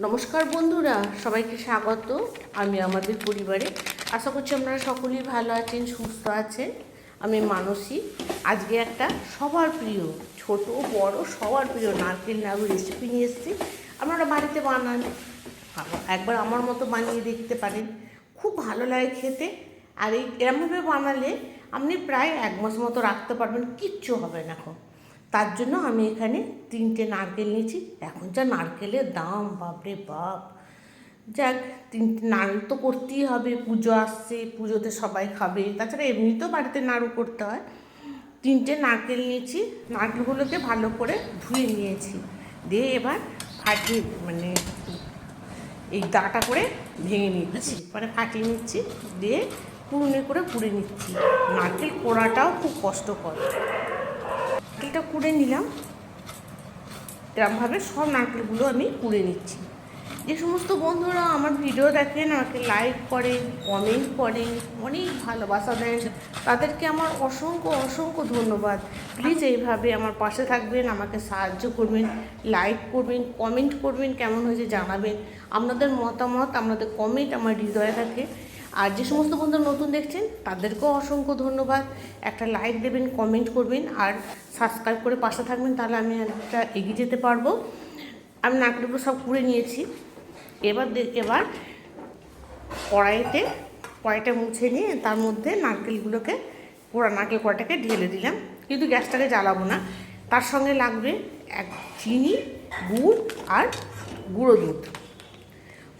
নমস্কার বন্ধুরা, সবাইকে স্বাগত। আমি আমাদের পরিবারে। আশা করছি আপনারা সকলেই ভালো আছেন, সুস্থ আছেন। আমি মানসী। আজকে একটা সবার প্রিয়, ছোট, বড়, সবার প্রিয় নারকেল নাড়ু রেসিপি নিয়ে এসেছি। আপনারা বাড়িতে বানান। একবার আমার মতো বানিয়ে দেখতে পারেন। খুব ভালো লাগে খেতে। আর এই এরমভাবে বানালে আপনি প্রায় এক মাস মতো রাখতে পারবেন, কিচ্ছু হবে না এখন। তার জন্য আমি এখানে তিনটে নারকেল নিয়েছি। এখন যা নারকেলের দাম, বাপরে বাপ। যাক, তিনটে নাড়ু তো করতেই হবে। পুজো আসছে, পুজোতে সবাই খাবে। তাছাড়া এমনিতেও বাড়িতে নাড়ু করতে হয়। তিনটে নারকেল নিয়েছি। নারকেলগুলোকে ভালো করে ধুয়ে নিয়েছি। দিয়ে এবার ফাটিয়ে মানে এই দাটা করে ভেঙে নিচ্ছি। মানে ফাটিয়ে নিচ্ছি। দিয়ে পুরনে করে পুড়ে নিচ্ছি। নারকেল কোড়াটাও খুব কষ্টকর। নারকেলটা কুড়ে নিলাম। এরমভাবে সব নারকেলগুলো আমি কুড়ে নিচ্ছি। যে সমস্ত বন্ধুরা আমার ভিডিও দেখেন, আমাকে লাইক করেন কমেন্ট করেন, অনেক ভালোবাসা দেন, তাদেরকে আমার অসংখ্য অসংখ্য ধন্যবাদ। প্লিজ এইভাবে আমার পাশে থাকবেন, আমাকে সাহায্য করবেন লাইক করবেন কমেন্ট করবেন, কেমন হয়েছে জানাবেন। আপনাদের মতামত, আপনাদের কমেন্ট আমার হৃদয়ে থাকে। আর যে সমস্ত বন্ধু নতুন দেখছেন, তাদেরকেও অসংখ্য ধন্যবাদ। একটা লাইক দেবেন কমেন্ট করবেন, আর সাবস্ক্রাইব করে পাশে থাকবেন, তাহলে আমি একটা এগিয়ে যেতে পারব। আমি নারকেলগুলো সব কুড়ে নিয়েছি। এবার এবার কড়াইতে কড়াইটা মুছে নিয়ে তার মধ্যে নারকেলগুলোকে পোড়া, নারকেল কড়াইটাকে ঢেলে দিলাম। কিন্তু গ্যাসটাকে জ্বালাবো না। তার সঙ্গে লাগবে এক চিনি, গুড় আর গুঁড়ো দুধ।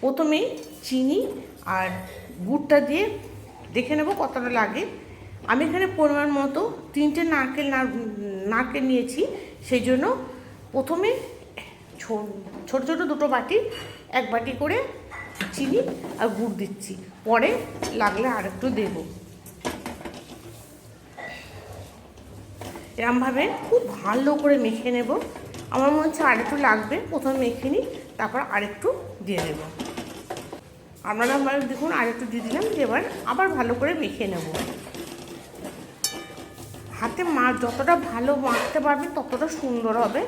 প্রথমে চিনি আর গুড়টা দিয়ে দেখে নেব কতটা লাগে। আমি এখানে পরিমাণ মতো তিনটে নারকেল নার- নারকেল নিয়েছি, সেই জন্য প্রথমে ছোট ছোট দুটো বাটি, এক বাটি করে চিনি আর গুড় দিচ্ছি। পরে লাগলে আর একটু দেবো। এরমভাবে খুব ভালো করে মেখে নেব। আমার মনে হচ্ছে আরেকটু লাগবে, প্রথমে মেখে নিই, তারপর আরেকটু দিয়ে দেবো। আপনারা দেখুন আরেকটু দিয়ে দিলাম, দিয়ে এবার আবার ভালো করে মেখে নেব। হাতে মা যতটা ভালো মাখতে পারবে, ততটা সুন্দর হবে।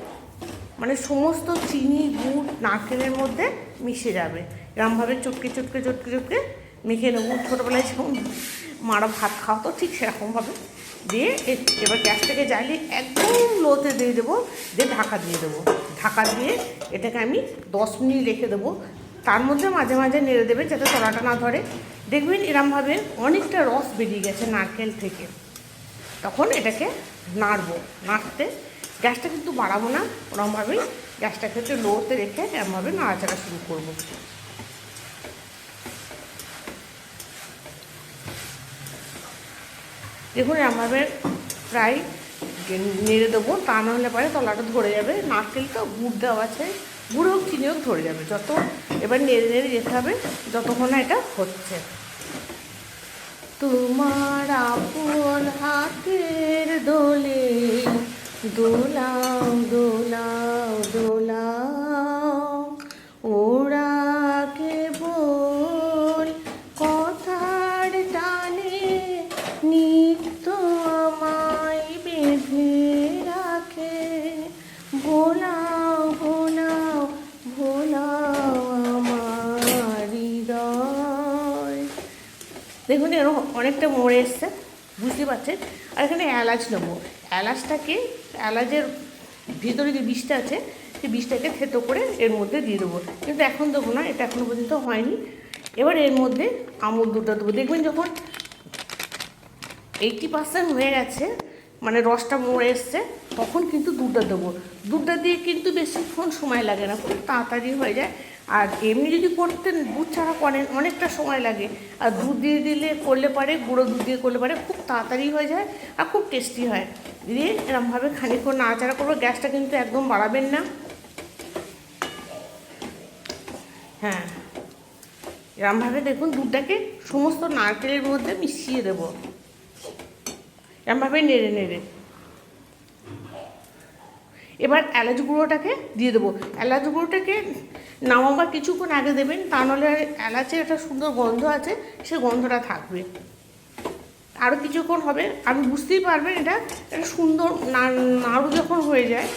মানে সমস্ত চিনি, গুড়, নারকেলের মধ্যে মিশে যাবে। এরমভাবে চটকে চটকে চটকে চটকে মেখে নেব। ছোটোবেলায় যেমন মারা ভাত খাওয়াতো ঠিক সেরকমভাবে। দিয়ে এবার গ্যাস থেকে জ্বালিয়ে একদম লোতে দিয়ে দেবো, দিয়ে ঢাকা দিয়ে দেবো। ঢাকা দিয়ে এটাকে আমি দশ মিনিট রেখে দেবো। তার মধ্যে মাঝে মাঝে নেড়ে দেবে যাতে তলাটা না ধরে। দেখবেন এরমভাবে অনেকটা রস বেরিয়ে গেছে নারকেল থেকে। তখন এটাকে নাড়বো। নাড়তে গ্যাসটা কিন্তু বাড়াবো না ওরমভাবেই গ্যাসটাকে একটু লোতে রেখে এরমভাবে নাড়াচাড়া শুরু করব। দেখুন এরমভাবে প্রায় নেড়ে দেবো, তা নাহলে পরে তলাটা ধরে যাবে। নারকেল তো গুড় দেওয়া আছে। গুড় চিনিও চিনি ধরে যাবে, যত এবার নেড়ে নেড়ে যেতে হবে, যতক্ষণ না এটা হচ্ছে। তোমার আপন হাতের দোলে দোলাও দেখুন এরকম অনেকটা মরে এসছে, বুঝতে পারছেন? আর এখানে এলাচ নেব। এলাচটাকে, এলাচের ভিতরে যে বিষটা আছে, সেই বিষটাকে থেতো করে এর মধ্যে দিয়ে দেবো। কিন্তু এখন দেবো না, এটা এখনও পর্যন্ত হয়নি। এবার এর মধ্যে আমুল দুধটা দেবো। দেখবেন যখন এইটি পার্সেন্ট হয়ে গেছে মানে রসটা মরে এসছে, তখন কিন্তু দুধটা দেবো। দুধটা দিয়ে কিন্তু বেশিক্ষণ সময় লাগে না, খুব তাড়াতাড়ি হয়ে যায়। আর এমনি যদি করতেন দুধ ছাড়া করেন, অনেকটা সময় লাগে। আর দুধ দিয়ে দিলে করলে পারে, গুঁড়ো দুধ দিয়ে করলে পারে, খুব তাড়াতাড়ি হয়ে যায় আর খুব টেস্টি হয়। দিয়ে এরমভাবে খানিক্ষণ নাড়াচাড়া করব, গ্যাসটা কিন্তু একদম বাড়াবেন না। হ্যাঁ। এরমভাবে দেখুন দুধটাকে সমস্ত নারকেলের মধ্যে মিশিয়ে দেবো। এরমভাবে নেড়ে নেড়ে। এবার এলাচ গুঁড়োটাকে দিয়ে দেবো। এলাচ গুঁড়োটাকে নামাবার কিছুক্ষণ আগে দেবেন, তা নাহলে এলাচের একটা সুন্দর গন্ধ আছে, সে গন্ধটা থাকবে। আরও কিছুক্ষণ হবে আপনি বুঝতেই পারবেন এটা একটা সুন্দর নাড়ু যখন হয়ে যায়,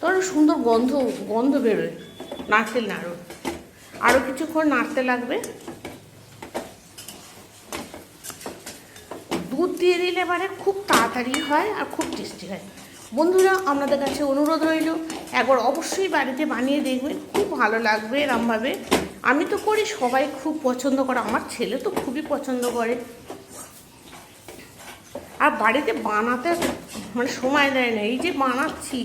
তখন সুন্দর গন্ধ গন্ধ বেরোয়, নারকেল নাড়ু আরও কিছুক্ষণ নাড়তে লাগবে। দুধ দিয়ে দিলে মানে খুব তাড়াতাড়ি হয় আর খুব টেস্টি হয়। বন্ধুরা, আপনাদের কাছে অনুরোধ রইল। একবার অবশ্যই বাড়িতে বানিয়ে দেখবেন, খুব ভালো লাগবে এরমভাবে। আমি তো করি, সবাই খুব পছন্দ করে, আমার ছেলে তো খুবই পছন্দ করে। আর বাড়িতে বানাতে মানে সময় দেয় না, এই যে বানাচ্ছি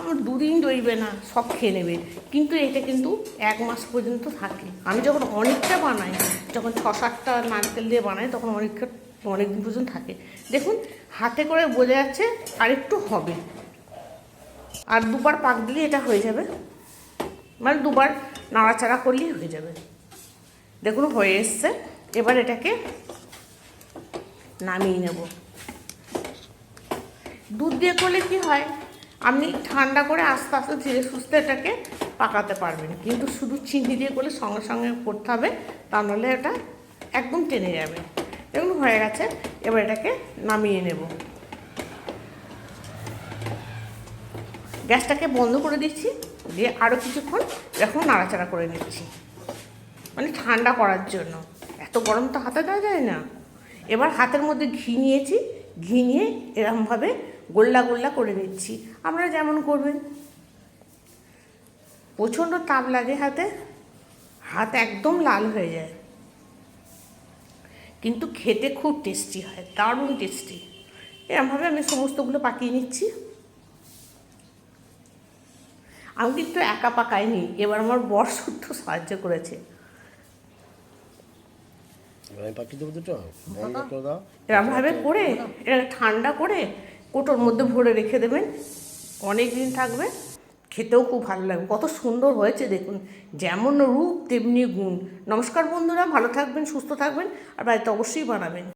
আমার দুদিন রইবে না, সব খেয়ে নেবে। কিন্তু এটা কিন্তু এক মাস পর্যন্ত থাকে। আমি যখন অনেকটা বানাই, যখন ছ সাতটা নারকেল দিয়ে বানাই, তখন অনেকটা অনেক দিন পর্যন্ত থাকে। দেখুন, হাতে করে বোঝা যাচ্ছে আর একটু হবে। আর দুবার পাক দিলে এটা হয়ে যাবে। মানে দুবার নাড়াচাড়া করলেই হয়ে যাবে। দেখুন, হয়ে এসছে। এবার এটাকে নামিয়ে নেব। দুধ দিয়ে করলে কি হয়? আপনি ঠান্ডা করে আস্তে আস্তে ধীরে সুস্থে এটাকে পাকাতে পারবেন। কিন্তু শুধু চিনি দিয়ে করলে সঙ্গে সঙ্গে করতে হবে, তা নাহলে এটা একদম টেনে যাবে। দেখুন, হয়ে গেছে। এবার এটাকে নামিয়ে নেব। গ্যাসটাকে বন্ধ করে দিচ্ছি, দিয়ে আরও কিছুক্ষণ এরকম নাড়াচাড়া করে নিচ্ছি। মানে ঠান্ডা করার জন্য। এত গরম তো হাতে দেওয়া যায় না। এবার হাতের মধ্যে ঘি নিয়েছি, ঘি নিয়ে এরমভাবে গোল্লা গোল্লা করে নিচ্ছি। আপনারা যেমন করবেন। প্রচণ্ড তাপ লাগে হাতে, হাত একদম লাল হয়ে যায়। কিন্তু খেতে খুব টেস্টি হয়, দারুণ টেস্টি এরমভাবে আমি সমস্তগুলো পাকিয়ে নিচ্ছি। আমি কিন্তু একা পাকাইনি এবার আমার বর শুদ্ধ সাহায্য করেছে। এরমভাবে করে এটা ঠান্ডা করে কোটোর মধ্যে ভরে রেখে দেবেন। অনেক দিন থাকবে খেতেও খুব ভালো লাগবে। কত সুন্দর হয়েছে দেখুন যেমন রূপ তেমনি গুণ। নমস্কার বন্ধুরা ভালো থাকবেন সুস্থ থাকবেন আর বাড়িতে অবশ্যই বানাবেন।